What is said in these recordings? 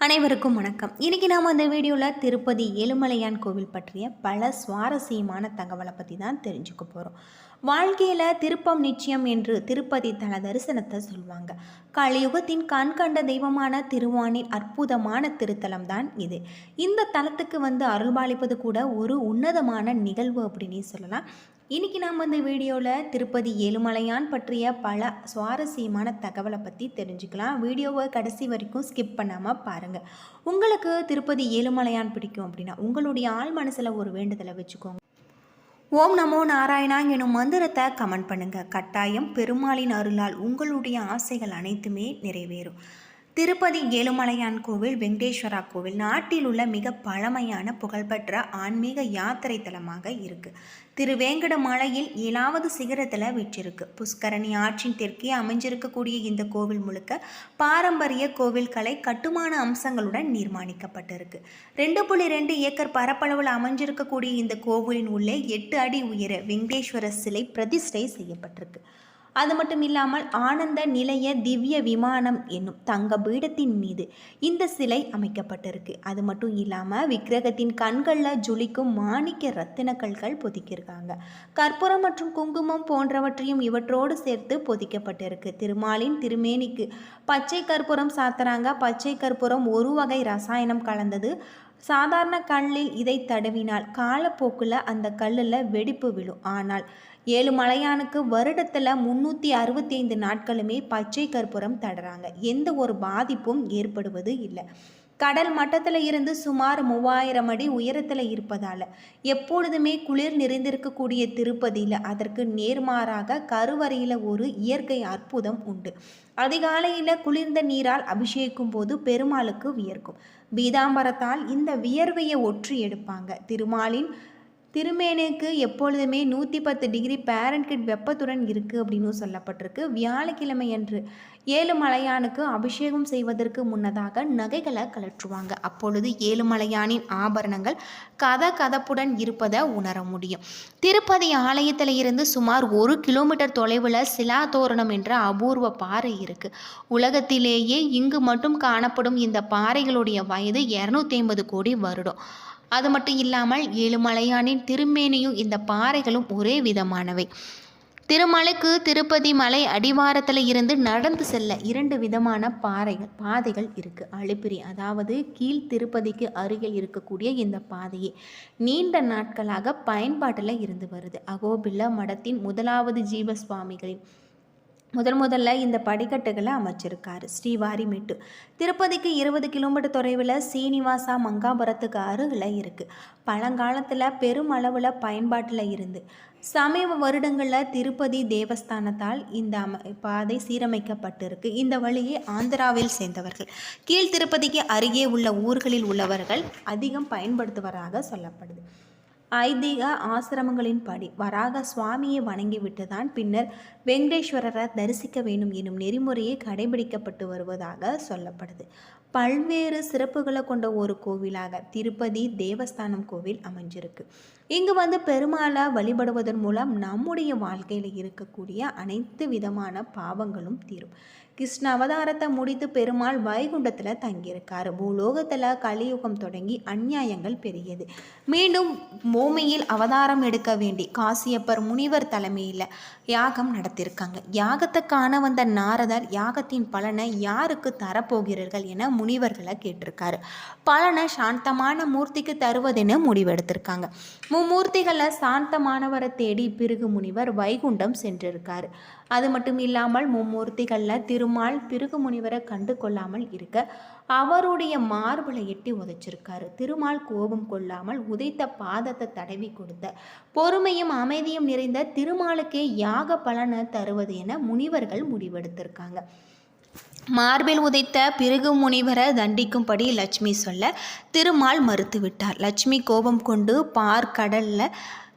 அனைவருக்கும் வணக்கம். இன்றைக்கி நாம் அந்த வீடியோவில் திருப்பதி ஏழுமலையான் கோவில் பற்றிய பல சுவாரஸ்யமான தகவலை பற்றி தான் தெரிஞ்சுக்க போகிறோம் வாழ்க்கையில் திருப்பம் நிச்சயம் என்று திருப்பதி தல தரிசனத்தை சொல்லுவாங்க. கலியுகத்தின் கண் கண்ட தெய்வமான திருவானின் அற்புதமான திருத்தலம் தான் இது. இந்த தலத்துக்கு வந்து அருள்பாலிப்பது கூட ஒரு உன்னதமான நிகழ்வு அப்படின்னு சொல்லலாம். இன்றைக்கி நாம் இந்த வீடியோவில் திருப்பதி ஏழுமலையான் பற்றிய பல சுவாரஸ்யமான தகவலை பற்றி தெரிஞ்சுக்கலாம். வீடியோவை கடைசி வரைக்கும் ஸ்கிப் பண்ணாமல் பாருங்கள் உங்களுக்கு திருப்பதி ஏழுமலையான் பிடிக்கும் அப்படின்னா உங்களுடைய ஆள் மனசில் ஒரு வேண்டுதலை வச்சுக்கோங்க. ஓம் நமோ நாராயணா எனும் மந்திரத்தை கமெண்ட் பண்ணுங்கள் கட்டாயம் பெருமாளின் அருளால் உங்களுடைய ஆசைகள் அனைத்துமே நிறைவேறும். திருப்பதி ஏழுமலையான் கோவில் வெங்கடேஸ்வரா கோவில் நாட்டில் உள்ள மிக பழமையான புகழ்பெற்ற ஆன்மீக யாத்திரை தலமாக இருக்கு. திருவேங்கடமலையில் ஏழாவது சிகரத்தில் விற்றிருக்கு புஷ்கரணி ஆற்றின் தெற்கே அமைஞ்சிருக்கக்கூடிய இந்த கோவில் முழுக்க பாரம்பரிய கோவில் கலை கட்டுமான அம்சங்களுடன் நிர்மாணிக்கப்பட்டிருக்கு. ரெண்டு புள்ளி ரெண்டு ஏக்கர் பரப்பளவில் அமைஞ்சிருக்கக்கூடிய இந்த கோவிலின் உள்ளே எட்டு அடி உயர வெங்கடேஸ்வரர் சிலை பிரதிஷ்டை செய்யப்பட்டிருக்கு. அது மட்டும் இல்லாமல் ஆனந்த நிலைய திவ்ய விமானம் என்னும் தங்க பீடத்தின் மீது இந்த சிலை அமைக்கப்பட்டிருக்கு. அது மட்டும் இல்லாமல் விக்கிரகத்தின் கண்களில் ஜொலிக்கும் மாணிக்க ரத்தின கல்கள் பொதிக்கிருக்காங்க. கற்பூரம் மற்றும் குங்குமம் போன்றவற்றையும் இவற்றோடு சேர்த்து பொதிக்கப்பட்டிருக்கு. திருமாலின் திருமேனிக்கு பச்சை கற்பூரம் சாத்துறாங்க. பச்சை கற்பூரம் ஒரு வகை ரசாயனம் கலந்தது. சாதாரண கல்லில் இதை தடவினால் காலப்போக்கில் அந்த கல்லில் வெடிப்பு விழும். ஆனால் ஏழு மலையானுக்கு வருடத்தில் முந்நூற்றி அறுபத்தி ஐந்து நாட்களுமே பச்சை கற்பூரம் தடுறாங்க. எந்த ஒரு பாதிப்பும் ஏற்படுவது இல்லை. கடல் மட்டத்தில் இருந்து சுமார் மூவாயிரம் அடி உயரத்தில் இருப்பதால் எப்பொழுதுமே குளிர் நிறைந்திருக்கக்கூடிய திருப்பதியில் அதற்கு நேர்மாறாக கருவறையில் ஒரு இயற்கை அற்புதம் உண்டு. அதிகாலையில் குளிர்ந்த நீரால் அபிஷேகிக்கும் போது பெருமாளுக்கு வியர்க்கும். பீதாம்பரத்தால் இந்த வியர்வையை ஒற்றி எடுப்பாங்க. திருமாலின் திருமேனுக்கு எப்பொழுதுமே நூற்றி பத்து டிகிரி பேரன்கிட் வெப்பத்துடன் இருக்குது அப்படின்னு சொல்லப்பட்டிருக்கு. வியாழக்கிழமை அன்று ஏழுமலையானுக்கு அபிஷேகம் செய்வதற்கு முன்னதாக நகைகளை கலற்றுவாங்க அப்பொழுது ஏழுமலையானின் ஆபரணங்கள் கத கதப்புடன் இருப்பதை உணர முடியும். திருப்பதி ஆலயத்தில் இருந்து சுமார் ஒரு கிலோமீட்டர் தொலைவில் சிலா தோரணம் என்ற அபூர்வ பாறை இருக்குது உலகத்திலேயே இங்கு மட்டும் காணப்படும் இந்த பாறைகளுடைய வயது இரநூத்தி ஐம்பது கோடி வருடம். அது மட்டும் இல்லாமல் ஏழுமலையானின் திருமேனியும் இந்த பாறைகளும் ஒரே விதமானவை. திருமலைக்கு திருப்பதி மலை அடிவாரத்தில் இருந்து நடந்து செல்ல இரண்டு விதமான பாறைகள் பாதைகள் இருக்குது அழுப்பிரி அதாவது கீழ் திருப்பதிக்கு அருகில் இருக்கக்கூடிய இந்த பாதையே. நீண்ட நாட்களாக பயன்பாட்டில் இருந்து வருது. அகோபில்ல மடத்தின் முதலாவது ஜீவ சுவாமிகளின் முதல் முதல்ல இந்த படிக்கட்டுகளை அமைச்சிருக்காரு ஸ்ரீவாரிமெட்டு திருப்பதிக்கு இருபது கிலோமீட்டர் தொலைவில் சீனிவாசா மங்காபுரத்துக்கு அருகில் இருக்குது பழங்காலத்தில் பெருமளவில் பயன்பாட்டில் இருந்து. சமீப வருடங்களில் திருப்பதி தேவஸ்தானத்தால் இந்த அம பாதை சீரமைக்கப்பட்டிருக்கு. இந்த வழியை ஆந்திராவில் சேர்ந்தவர்கள். கீழ் திருப்பதிக்கு அருகே உள்ள ஊர்களில் உள்ளவர்கள் அதிகம் பயன்படுத்துவதாக சொல்லப்படுது. ஐதீக ஆசிரமங்களின் படி வராக சுவாமியை வணங்கிவிட்டு தான் பின்னர் வெங்கடேஸ்வரரை தரிசிக்க வேண்டும் எனும் நெறிமுறையை கடைபிடிக்கப்பட்டு வருவதாக சொல்லப்படுது. பல்வேறு சிறப்புகளை கொண்ட ஒரு கோவிலாக திருப்பதி தேவஸ்தானம் கோவில் அமைஞ்சிருக்கு. இங்கு வந்து பெருமாளை வழிபடுவதன் மூலம் நம்முடைய வாழ்க்கையில் இருக்கக்கூடிய அனைத்து விதமான பாவங்களும் தீரும். கிருஷ்ண அவதாரத்தை முடித்து பெருமாள் வைகுண்டத்தில் தங்கியிருக்காரு. பூலோகத்தில் கலியுகம் தொடங்கி அந்நியாயங்கள் பெரியது மீண்டும் பூமியில் அவதாரம் எடுக்க வேண்டி காசியப்பர் முனிவர் தலைமையில் யாகம் நடத்தியிருக்காங்க. யாகத்தை காண வந்த நாரதர் யாகத்தின் பலனை யாருக்கு தரப்போகிறீர்கள் என முனிவர்களை கேட்டிருக்காரு. பலனை சாந்தமான மூர்த்திக்கு தருவதென முடிவெடுத்திருக்காங்க. மும்மூர்த்திகளில் சாந்தமானவரை தேடி பிருகு முனிவர் வைகுண்டம் சென்றிருக்காரு. அது மட்டும் இல்லாமல் மும்மூர்த்திகளில் திருமால் பிருகு முனிவரை கண்டு கொள்ளாமல் இருக்க அவருடைய மார்பலை எட்டி உதைச்சிருக்காரு. திருமால் கோபம் கொள்ளாமல் உதைத்த பாதத்தை தடவி கொடுத்த பொறுமையும் அமைதியும் நிறைந்த திருமாலுக்கே யாக பலனை தருவது என முனிவர்கள் முடிவெடுத்திருக்காங்க. மார்பில் உதைத்த பிறகு முனிவரை தண்டிக்கும்படி லட்சுமி சொல்ல திருமால் மறுத்துவிட்டார். லட்சுமி கோபம் கொண்டு பார்க்கடலில்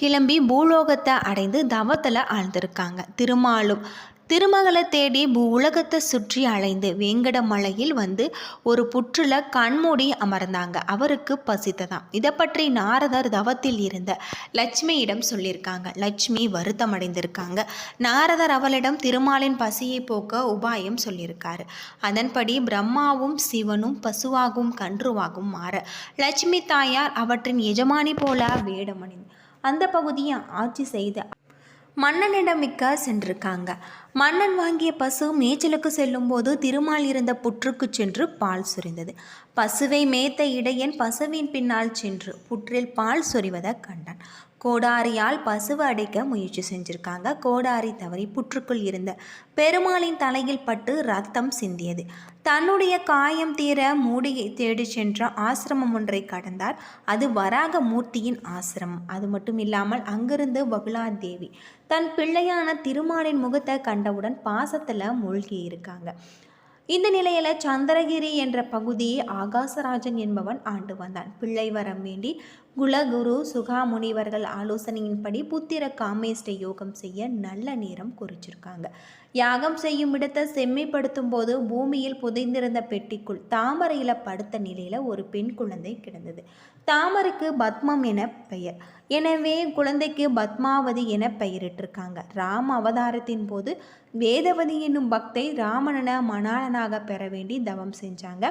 கிளம்பி பூலோகத்தை அடைந்து தவத்தில் ஆழ்ந்திருக்காங்க. திருமாலும் திருமகளை தேடி பூ உலகத்தை சுற்றி அலைந்து வேங்கடமலையில் வந்து ஒரு புற்றுல கண்மூடி அமர்ந்தாங்க. அவருக்கு பசித்ததாம். இதை பற்றி நாரதர் தவத்தில் இருந்த லட்சுமியிடம் சொல்லியிருக்காங்க. லட்சுமி வருத்தம் அடைந்திருக்காங்க. நாரதர் அவளிடம் திருமாலின் பசியை போக்க உபாயம் சொல்லியிருக்காரு. அதன்படி பிரம்மாவும் சிவனும் பசுவாகவும் கன்றுவாகவும் மாற லட்சுமி தாயார் அவற்றின் எஜமானி போல வேடமணிந்து அந்த பகுதியை ஆட்சி செய்த மன்னனிடம் மிக்க சென்றிருக்காங்க. மன்னன் வாங்கிய பசு மேய்ச்சலுக்கு செல்லும்போது திருமால் இருந்த புற்றுக்கு சென்று பால் சுரிந்தது. பசுவை மேய்த்த இடையன் பசுவின் பின்னால் சென்று புற்றில் பால் சொரிவதை கண்டான். கோடாரியால் பசுவை அடைக்க முயற்சி செஞ்சிருக்காங்க. கோடாரி தவறி புற்றுக்குள் இருந்த பெருமாளின் தலையில் பட்டு ரத்தம் சிந்தியது. தன்னுடைய காயம் தீர மூடியை தேடி சென்ற ஆசிரமம் ஒன்றை கடந்தார். அது வராக மூர்த்தியின் ஆசிரமம். அது மட்டும் இல்லாமல் அங்கிருந்து பகுலாதேவி தன் பிள்ளையான திருமாலின் முகத்தை கண்டவுடன் பாசத்தில் மூழ்கி இருக்காங்க இந்த நிலையில் சந்திரகிரி என்ற பகுதியை ஆகாசராஜன் என்பவன் ஆண்டு வந்தான். பிள்ளை வரம் வேண்டி குலகுரு சுகா முனிவர்கள் ஆலோசனையின்படி புத்திர காமேஷ்ட யோகம் செய்ய நல்ல நேரம் குறிச்சிருக்காங்க. யாகம் செய்யும் இடத்தை செம்மைப்படுத்தும் போது பூமியில் புதைந்திருந்த பெட்டிக்குள் தாமரையில் படுத்த நிலையில் ஒரு பெண் குழந்தை கிடந்தது. தாமரைக்கு பத்மம் என பெயர். எனவே குழந்தைக்கு பத்மாவதி என பெயரிட்டிருக்காங்க. ராம அவதாரத்தின் போது வேதவதி என்னும் பக்தை ராமணனை மணாளனாக பெற வேண்டி தவம் செஞ்சாங்க.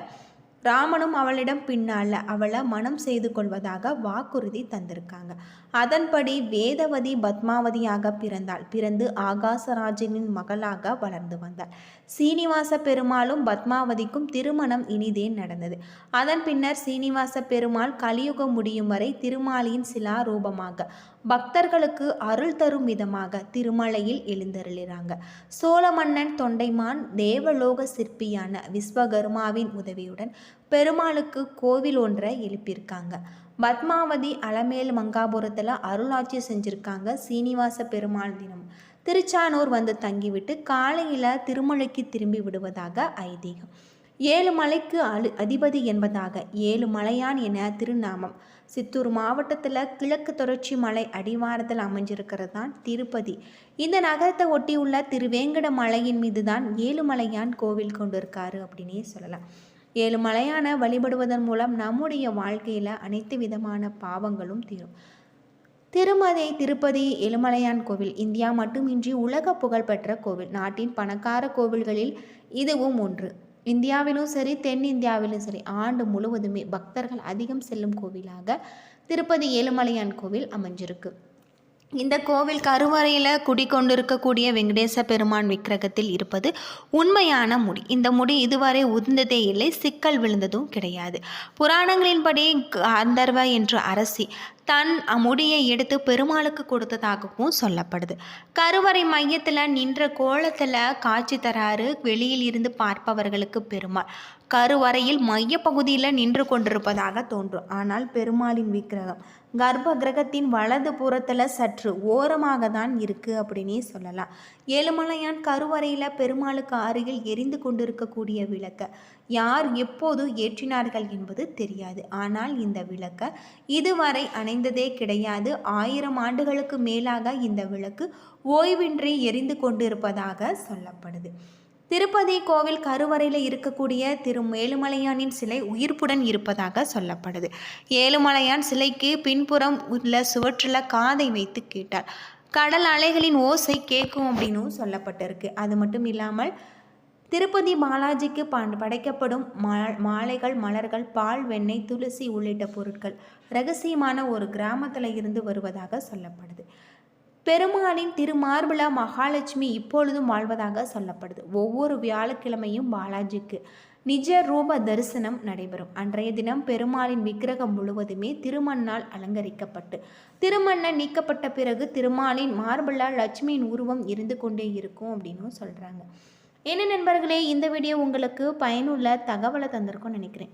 ராமனும் அவளிடம் பின்னால் அவளை மனம் செய்து கொள்வதாக வாக்குறுதி தந்திருக்காங்க. அதன்படி வேதவதி பத்மாவதியாக பிறந்தாள். பிறந்து ஆகாசராஜனின் மகளாக வளர்ந்து வந்தாள். சீனிவாச பெருமாளும் பத்மாவதிக்கும் திருமணம் இனிதே நடந்தது. அதன் பின்னர் சீனிவாச பெருமாள் கலியுகம் முடியும் வரை திருமாலியின் சிலா ரூபமாக பக்தர்களுக்கு அருள் தரும் விதமாக திருமலையில் எழுந்தருளிறாங்க. சோழ மன்னன் தொண்டைமான் தேவலோக சிற்பியான விஸ்வகர்மாவின் உதவியுடன் பெருமாளுக்கு கோவில் ஒன்றை எழுப்பியிருக்காங்க. பத்மாவதி அலமேல் மங்காபுரத்தில் அருளாட்சி செஞ்சுருக்காங்க சீனிவாச பெருமாள் தினம் திருச்சானூர் வந்து தங்கிவிட்டு காலையில் திருமலைக்கு திரும்பி விடுவதாக ஐதீகம். ஏழு மலைக்கு அழு அதிபதி என்பதாக ஏழு மலையான் என திருநாமம். சித்தூர் மாவட்டத்தில் கிழக்கு தொடர்ச்சி மலை அடிவாரத்தில் அமைஞ்சிருக்கிறது தான் திருப்பதி. இந்த நகரத்தை ஒட்டியுள்ள திருவேங்கட மலையின் மீது தான் ஏழுமலையான் கோவில் கொண்டிருக்காரு அப்படின்னே சொல்லலாம். ஏழுமலையான வழிபடுவதன் மூலம் நம்முடைய வாழ்க்கையில் அனைத்து விதமான பாவங்களும் தீரும். திருமதை திருப்பதி எழுமலையான் கோவில் இந்தியா மட்டுமின்றி உலக புகழ்பெற்ற கோவில். நாட்டின் பணக்கார கோவில்களில் இதுவும் ஒன்று. இந்தியாவிலும் சரி தென்னிந்தியாவிலும் சரி ஆண்டு முழுவதுமே பக்தர்கள் அதிகம் செல்லும் கோவிலாக திருப்பதி ஏழுமலையான் கோவில் அமைஞ்சிருக்கு. இந்த கோவில் கருவறையில் குடிக்கொண்டிருக்கக்கூடிய வெங்கடேச பெருமான் விக்கிரகத்தில் இருப்பது உண்மையான முடி. இந்த முடி இதுவரை உதிர்ந்ததே இல்லை சிக்கல் விழுந்ததும் கிடையாது. புராணங்களின்படி அந்தர்வ என்ற அரசி தன் முடியை எடுத்து பெருமாளுக்கு கொடுத்ததாகவும் சொல்லப்படுது. கருவறை மையத்தில் நின்ற கோலத்தில் காட்சி தராரு வெளியில் இருந்து பார்ப்பவர்களுக்கு பெருமாள். கருவறையில் மையப்பகுதியில் நின்று கொண்டிருப்பதாக தோன்றும். ஆனால் பெருமாளின் விக்கிரகம் கர்ப்ப கிரகத்தின் வலது புறத்தில் சற்று ஓரமாக தான் இருக்குது அப்படின்னே சொல்லலாம். ஏழுமலையான் கருவறையில் பெருமாளுக்கு அருகில் எரிந்து கொண்டிருக்கக்கூடிய விளக்க. யார் எப்போது ஏற்றினார்கள் என்பது தெரியாது. ஆனால் இந்த விளக்க இதுவரை அணைந்ததே கிடையாது. ஆயிரம் ஆண்டுகளுக்கு மேலாக இந்த விளக்கு ஓய்வின்றி எரிந்து கொண்டிருப்பதாக சொல்லப்படுது. திருப்பதி கோவில் கருவறையில் இருக்கக்கூடிய திரு ஏழுமலையானின் சிலை உயிர்ப்புடன் இருப்பதாக சொல்லப்படுது. ஏழுமலையான் சிலைக்கு பின்புறம் உள்ள சுவற்றில் காதை வைத்து கேட்டார். கடல் அலைகளின் ஓசை கேட்கும் அப்படின்னும் சொல்லப்பட்டிருக்கு. அது மட்டும் இல்லாமல் திருப்பதி பாலாஜிக்கு படைக்கப்படும் மாலைகள் மலர்கள் பால் வெண்ணெய் துளசி உள்ளிட்ட பொருட்கள் ரகசியமான ஒரு கிராமத்தில் இருந்து வருவதாக சொல்லப்படுது. பெருமாளின் திருமார்பிள மகாலட்சுமி இப்பொழுதும் வாழ்வதாக சொல்லப்படுது. ஒவ்வொரு வியாழக்கிழமையும் பாலாஜிக்கு நிஜ ரூப தரிசனம் நடைபெறும். அன்றைய தினம் பெருமாளின் விக்கிரகம் முழுவதுமே திருமண்ணால் அலங்கரிக்கப்பட்டு திருமண்ணன் நீக்கப்பட்ட பிறகு திருமாலின் மார்பிள லட்சுமியின் உருவம் இருந்து கொண்டே இருக்கும் அப்படின்னு சொல்கிறாங்க என்ன நண்பர்களே இந்த வீடியோ உங்களுக்கு பயனுள்ள தகவலை தந்திருக்கும்னு நினைக்கிறேன்.